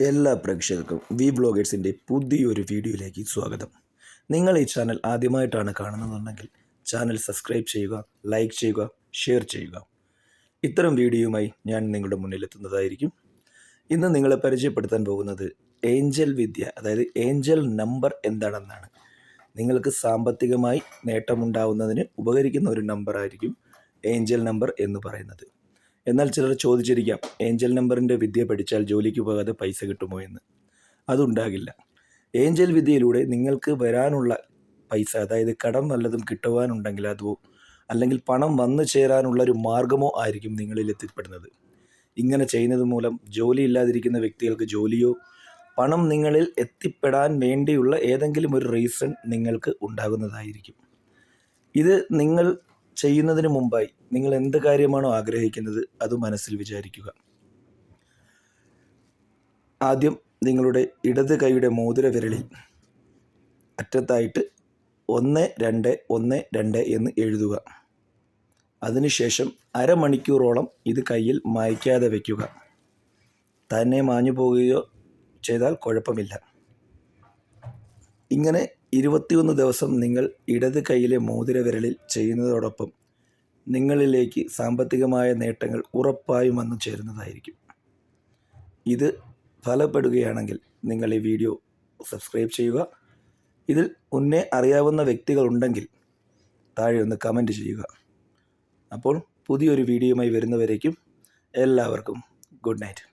എല്ലാ പ്രേക്ഷകർക്കും വി ബ്ലോഗേഴ്സിന്റെ പുതിയൊരു വീഡിയോയിലേക്ക് സ്വാഗതം. നിങ്ങൾ ഈ ചാനൽ ആദ്യമായിട്ടാണ് കാണുന്നതെന്നുണ്ടെങ്കിൽ ചാനൽ സബ്സ്ക്രൈബ് ചെയ്യുക ലൈക്ക് ചെയ്യുക ഷെയർ ചെയ്യുക. ഇത്തരം വീഡിയോയുമായി ഞാൻ നിങ്ങളുടെ മുന്നിലെത്തുന്നതായിരിക്കും. ഇന്ന് നിങ്ങളെ പരിചയപ്പെടുത്താൻ പോകുന്നത് ഏഞ്ചൽ വിദ്യ അതായത് ഏഞ്ചൽ നമ്പർ എന്താണെന്നാണ്. നിങ്ങൾക്ക് സാമ്പത്തികമായി നേട്ടമുണ്ടാവുന്നതിന് ഉപകരിക്കുന്ന ഒരു നമ്പറായിരിക്കും ഏഞ്ചൽ നമ്പർ എന്ന് പറയുന്നത്. എന്നാൽ ചിലർ ചോദിച്ചിരിക്കാം ഏഞ്ചൽ നമ്പറിന്റെ വിദ്യ പഠിച്ചാൽ ജോലിക്ക് പോകാതെ പൈസ കിട്ടുമോ എന്ന്? അതുണ്ടാകില്ല. ഏഞ്ചൽ വിദ്യയിലൂടെ നിങ്ങൾക്ക് വരാനുള്ള പൈസ അതായത് കടം വല്ലതും കിട്ടുവാനുണ്ടെങ്കിൽ അതോ അല്ലെങ്കിൽ പണം വന്നു ചേരാനുള്ള ഒരു മാർഗമോ ആയിരിക്കും നിങ്ങളിൽ എത്തിപ്പെടുന്നത്. ഇങ്ങനെ ചെയ്യുന്നത് മൂലം ജോലി ഇല്ലാതിരിക്കുന്ന വ്യക്തികൾക്ക് ജോലിയോ പണം നിങ്ങളിൽ എത്തിപ്പെടാൻ വേണ്ടിയുള്ള ഏതെങ്കിലും ഒരു റീസൺ നിങ്ങൾക്ക് ഉണ്ടാകുന്നതായിരിക്കും. ഇത് നിങ്ങൾ ചെയ്യുന്നതിന് മുമ്പായി നിങ്ങൾ എന്ത് കാര്യമാണോ ആഗ്രഹിക്കുന്നത് അത് മനസ്സിൽ വിചാരിക്കുക. ആദ്യം നിങ്ങളുടെ ഇടത് കൈയുടെ മോതിര വിരലിൽ അറ്റത്തായിട്ട് ഒന്ന് രണ്ട് ഒന്ന് രണ്ട് എന്ന് എഴുതുക. അതിനുശേഷം അരമണിക്കൂറോളം ഇത് കയ്യിൽ മായ്ക്കാതെ വയ്ക്കുക തന്നെ മാഞ്ഞു പോവുകയോ ചെയ്താൽ കുഴപ്പമില്ല. ഇങ്ങനെ ഇരുപത്തിയൊന്ന് ദിവസം നിങ്ങൾ ഇടത് കൈയിലെ മോതിര വിരലിൽ ചെയ്യുന്നതോടൊപ്പം നിങ്ങളിലേക്ക് സാമ്പത്തികമായ നേട്ടങ്ങൾ ഉറപ്പായും വന്നു ചേരുന്നതായിരിക്കും. ഇത് ഫലപ്പെടുകയാണെങ്കിൽ നിങ്ങൾ ഈ വീഡിയോ സബ്സ്ക്രൈബ് ചെയ്യുക. ഇതിൽ മുന്നേ അറിയാവുന്ന വ്യക്തികളുണ്ടെങ്കിൽ താഴെ ഒന്ന് കമന്റ് ചെയ്യുക. അപ്പോൾ പുതിയൊരു വീഡിയോയുമായി വരുന്നവരേക്കും എല്ലാവർക്കും ഗുഡ് നൈറ്റ്.